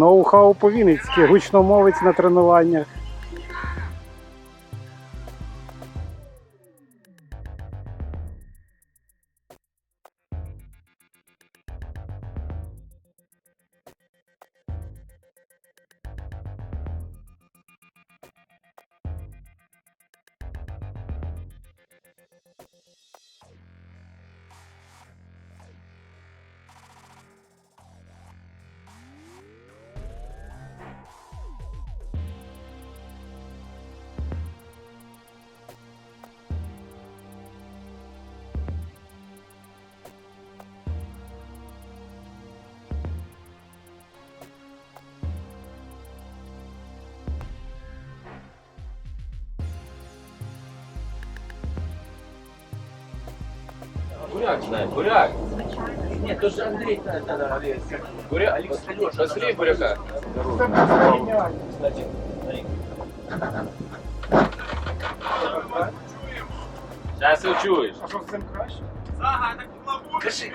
Ноу-хау по Вінницьки, гучномовець на тренуваннях. Буряк знает, буряк. Нет, тоже Андрей тогда Буряк, Алекс, быстрее буряка. Кстати. Сейчас учуешь. А що з цим краще? Кажи.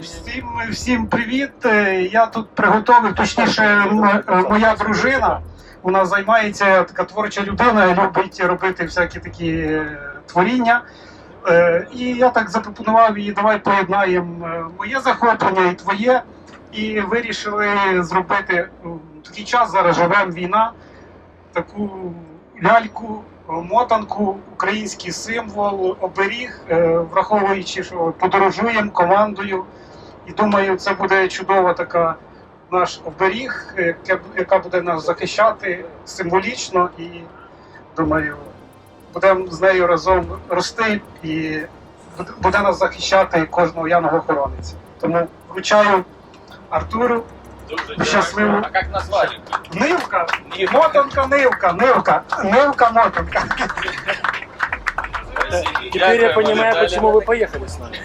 Всім, всім привіт. Я тут приготовив, точніше, е, моя дружина. Вона займається така творча людина, любить робити всякі такі е, творіння. Е, І я так запропонував їй, давай поєднаємо е, моє захоплення і твоє. І вирішили зробити м, такий час, зараз живемо війна, таку ляльку, мотанку, український символ, оберіг, е, враховуючи, що подорожуємо командою. І думаю, це буде чудова така наш оберіг, яка буде нас захищати символічно і думаю, будемо з нею разом рости і буде- нас захищати кожного янгола-охоронця. Тому вручаю Артуру Дуже Щасливо. А как назвали? Нивка, Нивка. мотанка, нивка, нивка, нивка, мотанка. Теперь я понимаю, почему вы поехали с нами.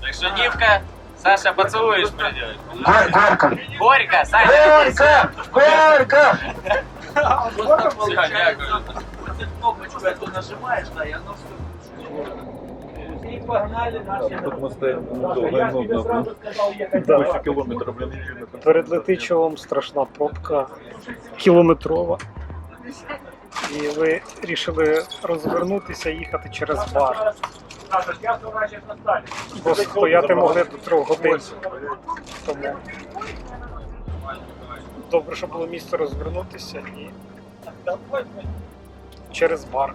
Так что, Нивка, Саша, поцелуешь придет. Гор- Горка. Горько, Саша. Горка! Горка! Все, дякую. кнопочку эту нажимаешь, да, и оно все. И погнали наши. Довго і Я сразу ехать. Більше кілометра, блін, Перед Летичевом страшна пробка кілометрова. І ви вирішили розвернутися і їхати через бар. Бо стояти могли до трьох годин. Тому добре, що було місце розвернутися і через бар.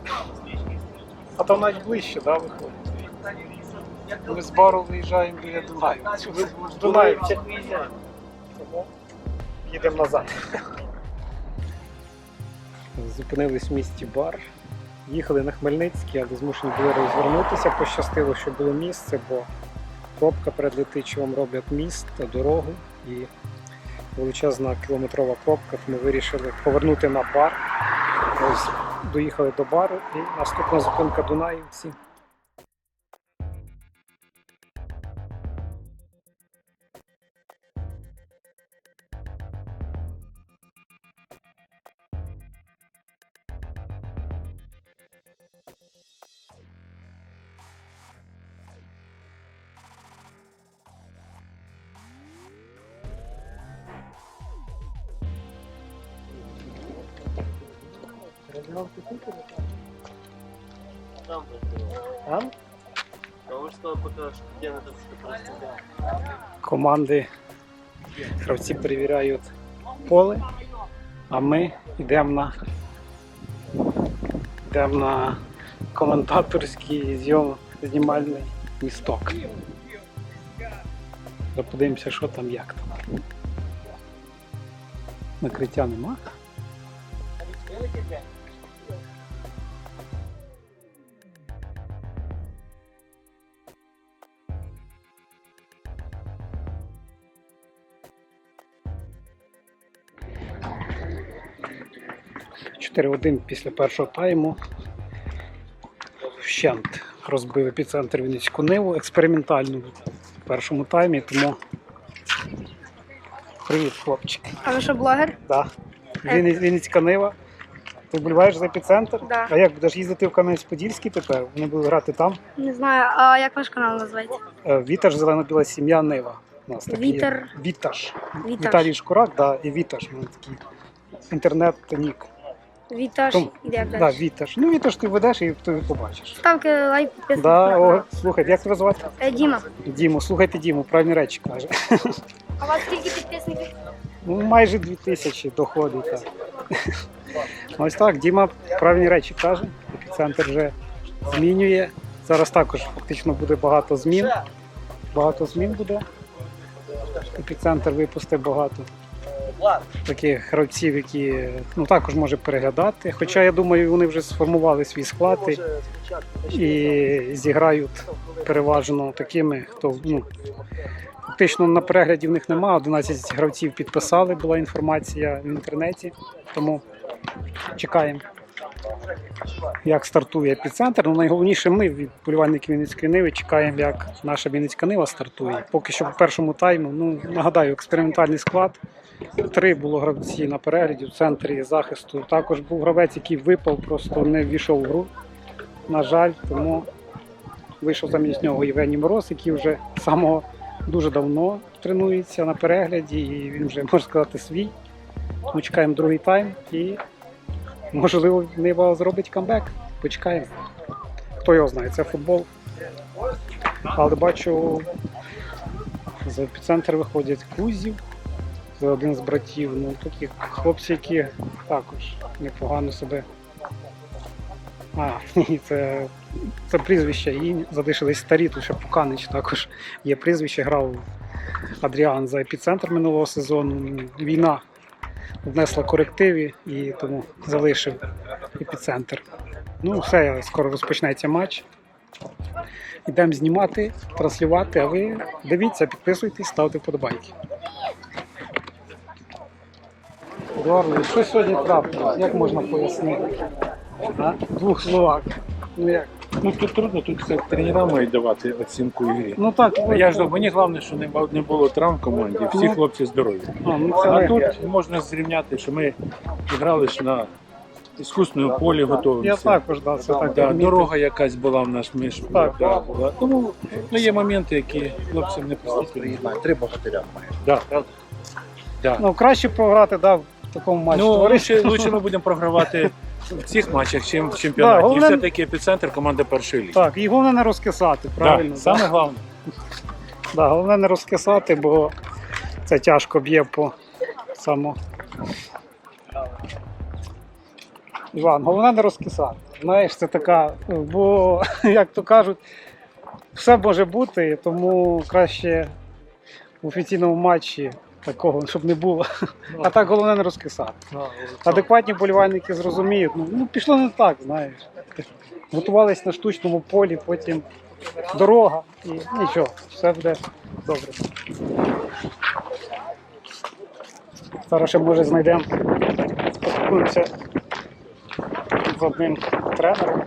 А там навіть ближче, да, виходить. Ми з бару виїжджаємо біля Дунаю. В Дунаю тому їдемо назад. Зупинились в місті бар. Їхали на Хмельницький, але змушені були розвернутися. Пощастило, що було місце, бо пробка перед Летичевом роблять міст, та дорогу і величезна кілометрова пробка. ми вирішили повернути на бар. Ось доїхали до бару і наступна зупинка Дунаївці. Там Потому что пока что где надо команди гравці перевіряють поле, а ми йдемо на йдемо на коментаторський зйом знімальний місток. Подивимося, що там, як там. Накриття нема. Чотири 1 після першого тайму. Вщент розбив епіцентр Вінницьку Ниву експериментально в першому таймі, тому привіт, хлопчики. А ви що блогер? Да. Вінниць- Вінницька Нива Ти вболіваєш за епіцентр? Да. А як будеш їздити в Кам'янець-Подільський тепер? Вони будуть грати там. Не знаю, а як ваш канал називається? Е, Вітаж, зелено-біла сім'я Нива. У нас такий. Вітер. Вітаж. Вітаж. Віталій Шкурак, да, і Вітаж. Мене такий інтернет-нік. Вітаж. Як Да, далі. Вітаж. Ну, Вітаж ти ведеш і ти побачиш. Ставки, лайк, підписуйтесь Да, о, слухайте, як тебе звати? Е, Діма, Діму, слухайте Діму, правильні речі каже. а у вас скільки підписників? Ну, майже дві тисячі доходить. Так. Ось так, Діма правильні речі каже. Епіцентр вже змінює. Зараз також фактично буде багато змін. Багато змін буде. Епіцентр випустив багато таких гравців, які ну, також може переглядати. Хоча я думаю, вони вже сформували свій склад і, і зіграють переважно такими, хто ну, Фактично на перегляді в них нема. 11 гравців підписали, була інформація в інтернеті. Тому чекаємо, як стартує епіцентр. Ну, найголовніше ми, від болівальників Вінницької Ниви, чекаємо, як наша Вінницька Нива стартує. Поки що в першому тайму, ну нагадаю, експериментальний склад. Три було гравці на перегляді в центрі захисту. Також був гравець, який випав, просто не ввійшов в гру. На жаль, тому вийшов замість нього Євгеній Мороз, який вже самого дуже давно тренується на перегляді, і він вже можна сказати свій. Ми чекаємо другий тайм і можливо Нива зробить камбек. Почекаємо. Хто його знає, це футбол. Але бачу, з епіцентр виходять Кузів, це один з братів. Ну, такі хлопці, які також непогано себе. А, ні, це, це прізвище. І залишились старі, тут ще Пуканич також є прізвище, грав Адріан за епіцентр минулого сезону. Війна внесла корективи і тому залишив епіцентр. Ну, все, скоро розпочнеться матч. Йдемо знімати, транслювати, а ви дивіться, підписуйтесь, ставте вподобайки. Едуарdo, що сьогодні трапилось? Як можна пояснити? А? В двох словах. Ну як? Ну тут трудно, тут все тренера мають давати оцінку ігрі. Ну так, А я ж думаю, мені головне, що не бу- не було травм в команді, всі Ну. хлопці здорові. А, ну це А тут можна зрівняти, що ми грали ж на іскусному полі Я готовимося. також, да, це так. Да, відмітив. дорога якась була в нас між Так. да, була. Тому ну, є моменти, які хлопцям не постійно. Три богатиря має. Да. Да. Ну, краще програти, да, такому матчі. Ну, лучше, лучше ми будемо програвати в цих матчах, чим в чемпіонаті. Да, головне- І все-таки епіцентр команда першої ліги. Так, і головне не розкисати, правильно. Да, саме головне. Да, головне не розкисати, бо це тяжко б'є по само. Іван, головне не розкисати. Знаєш, це така, бо, як то кажуть, все може бути, тому краще в офіційному матчі такого, щоб не було. А так головне не розкисати. Адекватні болівальники зрозуміють. Ну, ну пішло не так, знаєш. Готувались на штучному полі, потім дорога і нічого, все буде добре. Зараз ще може знайдемо, поспілкуємося з одним тренером.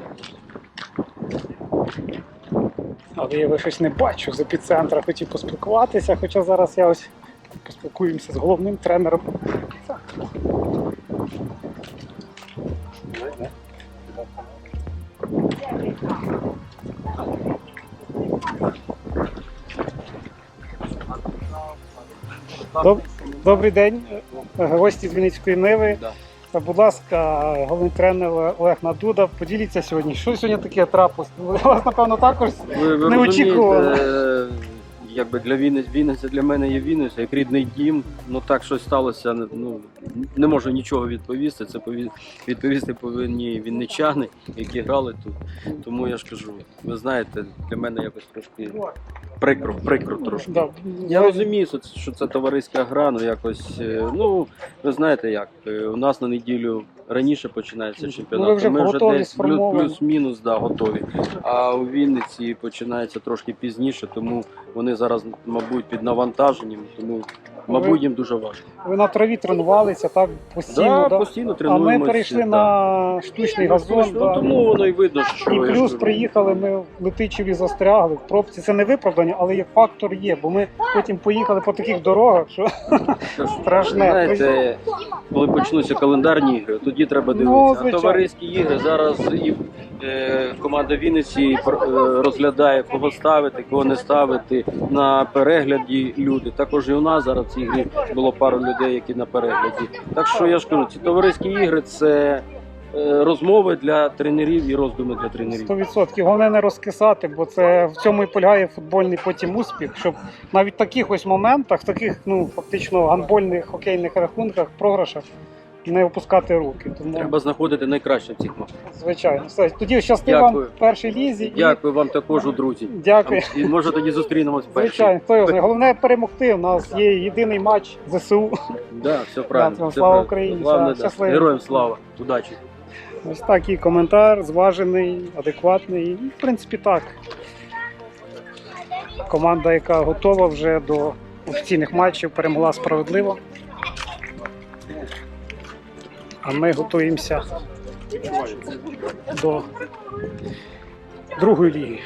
Але я його щось не бачу з епіцентра, хотів поспілкуватися, хоча зараз я ось поспілкуємося з головним тренером. Доб- Добрий день, гості з Вінницької Ниви. Да. Будь ласка, головний тренер Олег Надуда, поділіться сьогодні, що сьогодні таке трапилось? Вас, напевно, також Ви, ви Не очікували. Якби для Вінниць, Вінниця для мене є Вінниця, як рідний дім. Ну так щось сталося. Ну не можу нічого відповісти. Це пові- відповісти повинні вінничани, які грали тут. Тому я ж кажу, ви знаєте, для мене якось трошки прикро, прикро трошки. да, Я розумію, що це- що це товариська гра, ну якось, е, ну ви знаєте як, е, у нас на неділю раніше починається Ну, чемпіонат. ви вже Ми вже готові, десь сформовані. плюс-мінус да, готові. А у Вінниці починається трошки пізніше, тому вони зараз, мабуть, під навантаженням, тому Мабуть, їм дуже важко. Ви на траві тренувалися так постійно, Да, да? постійно а ми перейшли да. на штучний газон. Ну, да. тому воно і видно, що І плюс приїхали, ми в Летичеві застрягли в пробці. Це не виправдання, але є фактор є, бо ми потім поїхали по таких дорогах, що страшне. Знаєте, коли почнуться календарні ігри, тоді треба Ну, дивитися. а товариські ігри зараз і команда Вінниці е, розглядає, кого ставити, кого не ставити на перегляді люди. Також і у нас зараз в цій грі було пару людей, які на перегляді. Так що я ж кажу, ці товариські ігри це е, розмови для тренерів і роздуми для тренерів. 100%. Головне не розкисати, бо це в цьому і полягає футбольний потім успіх, щоб навіть в таких ось моментах, таких ну фактично гандбольних хокейних рахунках, програшах не опускати руки. Тому Треба знаходити найкраще в цих матчах. звичайно, все. Тоді щасти вам Дякую. в першій лізі. і Дякую вам також, друзі. Дякую. І може тоді зустрінемось перші. Звичайно, хто його знає. Головне перемогти. У нас є єдиний матч ЗСУ. Да, все правильно. Все Слава правильно. Україні, Главне, да. щасливо. Героям слава. Удачі. Ось такий коментар, зважений, адекватний. І, в принципі, так. Команда, яка готова вже до офіційних матчів, перемогла справедливо. А ми готуємося до другої ліги.